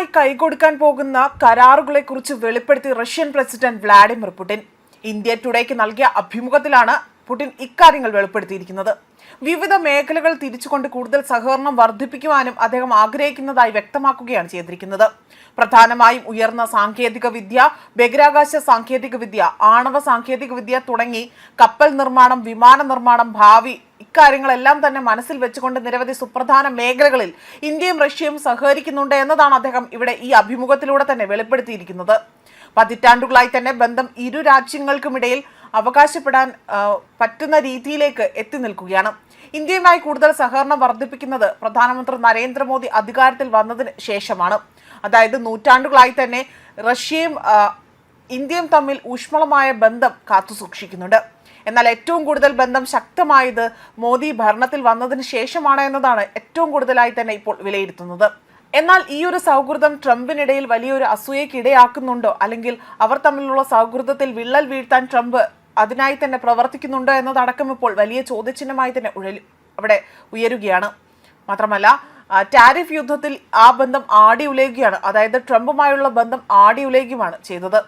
ഇന്ത്യയുമായി കൈകൊടുക്കാൻ പോകുന്ന കരാറുകളെക്കുറിച്ച് വെളിപ്പെടുത്തി Russian president Vladimir Putin. India ടുഡേക്ക് നൽകിയ അഭിമുഖത്തിലാണ് പുടിൻ ഇക്കാര്യങ്ങൾ വെളിപ്പെടുത്തിയിരിക്കുന്നത്. വിവിധ മേഖലകൾ തിരിച്ചുകൊണ്ട് കൂടുതൽ സഹകരണം വർദ്ധിപ്പിക്കുവാനും അദ്ദേഹം ആഗ്രഹിക്കുന്നതായി വ്യക്തമാക്കുകയാണ് ചെയ്തിരിക്കുന്നത്. പ്രധാനമായും ഉയർന്ന സാങ്കേതിക വിദ്യ ബഹിരാകാശ സാങ്കേതിക വിദ്യ ആണവ സാങ്കേതിക വിദ്യ തുടങ്ങി കപ്പൽ നിർമ്മാണം വിമാന നിർമ്മാണം ഭാവി ഇക്കാര്യങ്ങളെല്ലാം തന്നെ മനസ്സിൽ വെച്ചുകൊണ്ട് നിരവധി സുപ്രധാന മേഖലകളിൽ ഇന്ത്യയും റഷ്യയും സഹകരിക്കുന്നുണ്ട് എന്നതാണ് അദ്ദേഹം ഇവിടെ ഈ അഭിമുഖത്തിലൂടെ തന്നെ വെളിപ്പെടുത്തിയിരിക്കുന്നത്. പതിറ്റാണ്ടുകളായി തന്നെ ബന്ധം ഇരു രാജ്യങ്ങൾക്കുമിടയിൽ അവകാശപ്പെടാൻ പറ്റുന്ന രീതിയിലേക്ക് എത്തി നിൽക്കുകയാണ്. ഇന്ത്യയുമായി കൂടുതൽ സഹകരണം വർദ്ധിപ്പിക്കുന്നത് പ്രധാനമന്ത്രി നരേന്ദ്രമോദി അധികാരത്തിൽ വന്നതിന് ശേഷമാണ്. അതായത് നൂറ്റാണ്ടുകളായി തന്നെ റഷ്യയും ഇന്ത്യയും തമ്മിൽ ഊഷ്മളമായ ബന്ധം കാത്തുസൂക്ഷിക്കുന്നുണ്ട് എന്നാൽ ഏറ്റവും കൂടുതൽ ബന്ധം ശക്തമായത് മോദി ഭരണത്തിൽ വന്നതിന് ശേഷമാണ് എന്നതാണ് ഏറ്റവും കൂടുതലായി തന്നെ ഇപ്പോൾ വിലയിരുത്തുന്നത്. എന്നാൽ ഈ ഒരു സൗഹൃദം ട്രംപിനിടയിൽ വലിയൊരു അസൂയയ്ക്ക് ഇടയാക്കുന്നുണ്ടോ? അല്ലെങ്കിൽ അവർ തമ്മിലുള്ള സൗഹൃദത്തിൽ വിള്ളൽ വീഴ്ത്താൻ ട്രംപ് അതിനായി തന്നെ പ്രവർത്തിക്കുന്നുണ്ടോ എന്നതടക്കം ഇപ്പോൾ വലിയ ചോദ്യചിഹ്നമായി തന്നെ ഉഴലി അവിടെ ഉയരുകയാണ്. മാത്രമല്ല ടാരിഫ് യുദ്ധത്തിൽ ആ ബന്ധം ആടി ഉലയുകയാണ് അതായത് ട്രംപുമായുള്ള ബന്ധം ആടി ഉലയുകയുമാണ് ചെയ്തത്.